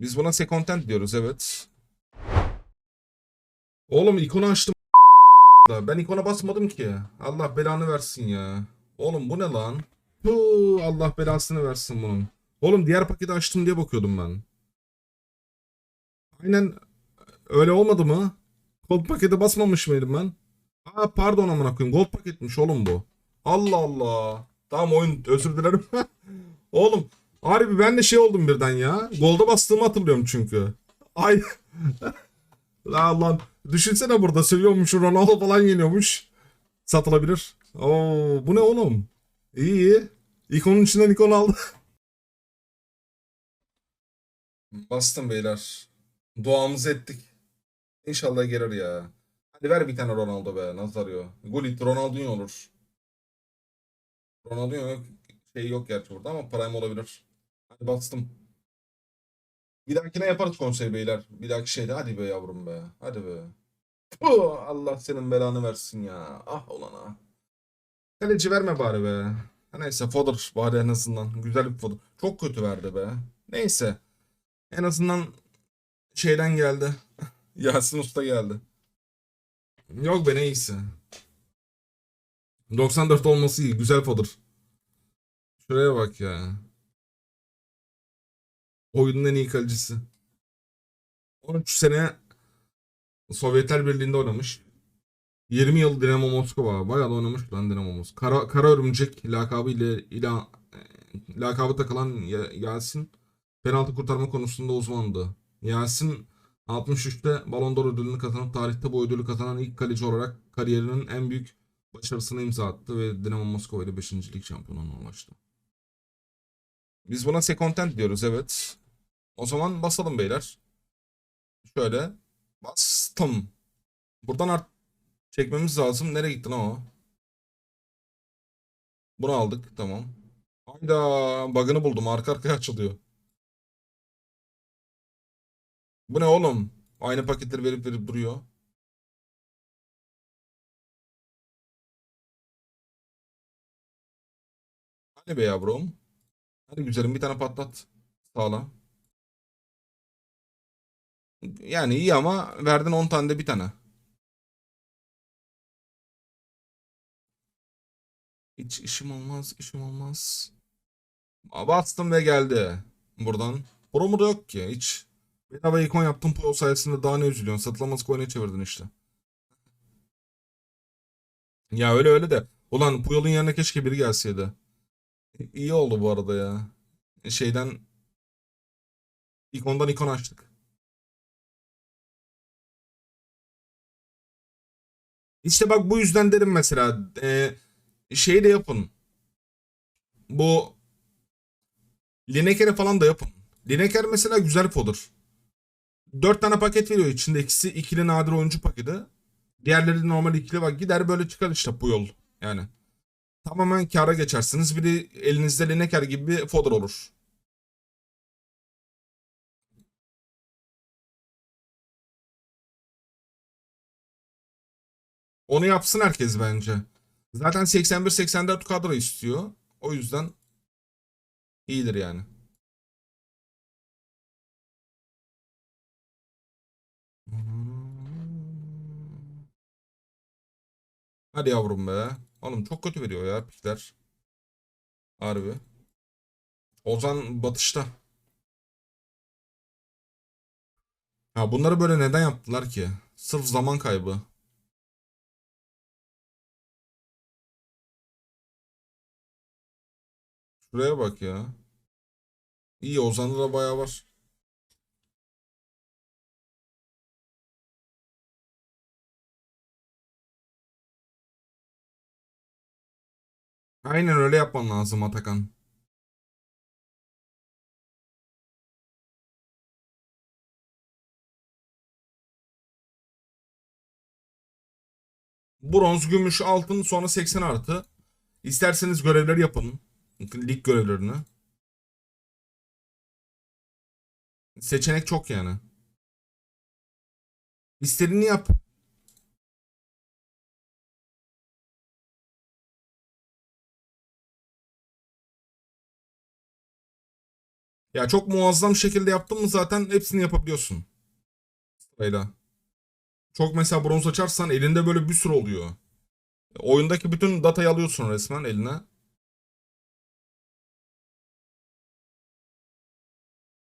Biz buna secontent diyoruz evet. Oğlum ikonu açtım. Ben ikona basmadım ki. Allah belanı versin ya. Oğlum bu ne lan? Huu, Allah belasını versin bunun. Oğlum diğer paketi açtım diye bakıyordum ben. Aynen öyle olmadı mı? Gold pakete basmamış mıydım ben? Aa pardon amına koyayım. Gold paketmiş oğlum bu. Allah Allah. Tamam oyun özür dilerim. oğlum harbi ben de şey oldum birden ya. Gold'a bastığımı hatırlıyorum çünkü. Ay. La lan düşünsene burada seviyormuş Ronaldo falan yeniyormuş. Satılabilir. Oo bu ne oğlum? İyi iyi. İkonun içinden ikon aldı. Bastım beyler. Duamızı ettik. İnşallah gelir ya. Hadi ver bir tane Ronaldo be. Nasıl arıyor? Gullit Ronaldinho olur. Ronaldinho yok. Şey yok gerçi burada ama prime olabilir. Hadi bastım. Bir dahakine yaparız konsey beyler. Bir dahaki şeyde hadi be yavrum be. Hadi be. Puh, Allah senin belanı versin ya. Ah ulan ah. Kaleci verme bari be. Neyse fodder bari en azından. Güzel bir fodder. Çok kötü verdi be. Neyse. En azından şeyden geldi. Yasin Usta geldi. Yok be neyse. 94 olması iyi. Güzel fodder. Şuraya bak ya. Oyunun en iyi kalecisi. 13 sene Sovyetler Birliği'nde oynamış. 20 yıl Dinamo Moskova. Bayağı da oynamış lan Dinamo Moskova. Kara, Kara Örümcek lakabı ile ila, e, lakabı takılan Ya- Yasin penaltı kurtarma konusunda uzmandı. Yasin 63'te Ballon d'Or ödülünü kazanıp tarihte bu ödülü kazanan ilk kaleci olarak kariyerinin en büyük başarısını imza attı ve Dinamo Moskova ile 5. lig şampiyonluğuna ulaştı. Biz buna secontent diyoruz evet. O zaman basalım beyler. Şöyle bastım. Buradan art çekmemiz lazım. Nereye gitti lan o? Bunu aldık tamam. Hayda bug'ını buldum. Arka arkaya açılıyor. Bu ne oğlum? Aynı paketleri verip verip duruyor. Hadi be yavrum. Hadi güzelim bir tane patlat. Sağla. Yani iyi ama verdin 10 tane de bir tane. Hiç işim olmaz, işim olmaz. Bastım ve geldi. Buradan. Promo da yok ki hiç. Bedava ikon yaptım Puyol sayesinde daha ne üzülüyorsun? Satılamaz coin'e çevirdin işte. Ya öyle öyle de. Ulan Puyol'un yerine keşke biri gelseydi. İyi oldu bu arada ya. Şeyden ikondan ikon açtık. İşte bak bu yüzden derim mesela e, şey de yapın. Bu Lineker'e falan da yapın. Lineker mesela güzel fodder. 4 tane paket veriyor içinde ikisi ikili nadir oyuncu paketi. Diğerleri normal ikili bak gider böyle çıkar işte bu yol. Yani tamamen kâra geçersiniz. Biri elinizde Lineker gibi bir fodder olur. Onu yapsın herkes bence. Zaten 81-84 kadro istiyor. O yüzden iyidir yani. Hadi yavrum be. Oğlum çok kötü veriyor ya pikler. Harbi. Ozan batışta. Ya bunları böyle neden yaptılar ki? Sırf zaman kaybı. Şuraya bak ya. İyi Ozan'da da bayağı var. Aynen öyle yapman lazım Atakan. Bronz, gümüş, altın sonra 80 artı. İsterseniz görevleri yapın. Lig görevlerini. Seçenek çok yani. İstediğini yap. Ya çok muazzam şekilde yaptın mı zaten hepsini yapabiliyorsun. Sırayla. Çok mesela bronz açarsan elinde böyle bir sürü oluyor. Oyundaki bütün datayı alıyorsun resmen eline.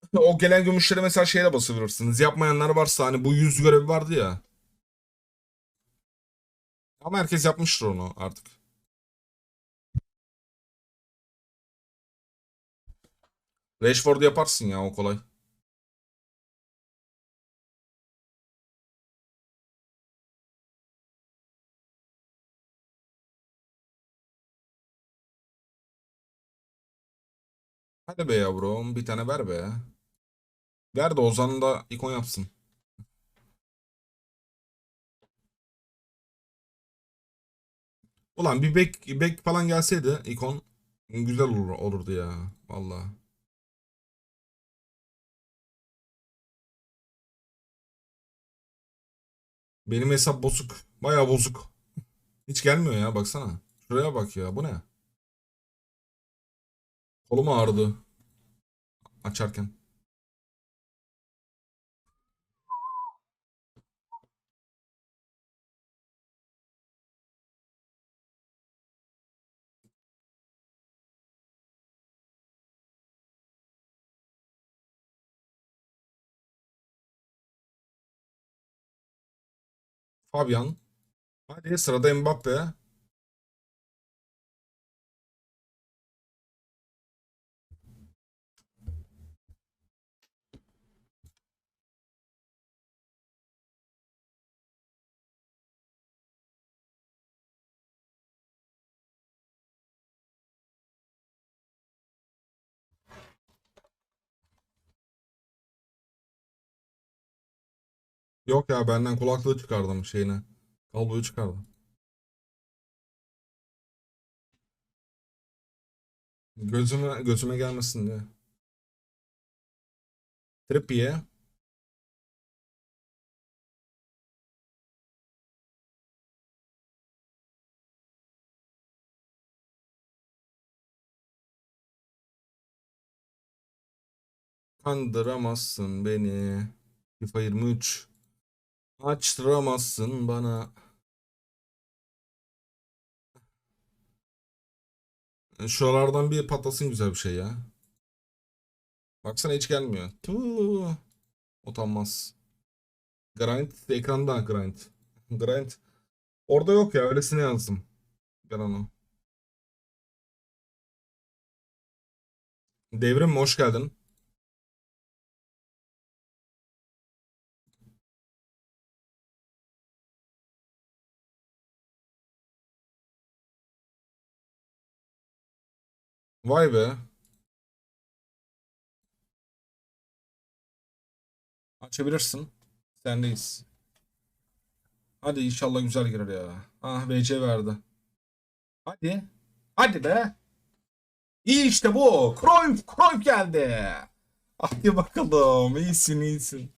O gelen gümüşleri mesela şeyle basabilirsiniz. Yapmayanlar varsa hani bu yüz görevi vardı ya. Ama herkes yapmıştır onu artık. Rashford'u yaparsın ya o kolay. Hadi be yavrum bir tane ver be. Ver de Ozan da ikon yapsın. Ulan bir bek, bek falan gelseydi ikon güzel olur, olurdu ya. Vallahi. Benim hesap bozuk. Bayağı bozuk. Hiç gelmiyor ya baksana. Şuraya bak ya bu ne? Kolum ağrıdı. Açarken. Fabian. Hadi sırada Mbappe. Yok ya benden kulaklığı çıkardım şeyine. Kabloyu çıkardım. Gözüme gözüme gelmesin diye. Trippier. Kandıramazsın beni. FIFA 23. Açtıramazsın bana. Şuralardan bir patlasın güzel bir şey ya. Baksana hiç gelmiyor. Tuu. Utanmaz. Grind ekranda grind. Grind. Orada yok ya öylesine yazdım. Onu. Devrim hoş geldin. Vay be. Açabilirsin. Sendeyiz. Hadi inşallah güzel girer ya. Ah VC verdi. Hadi. Hadi be. İyi işte bu. Cruyff, Cruyff geldi. Hadi bakalım. İyisin iyisin.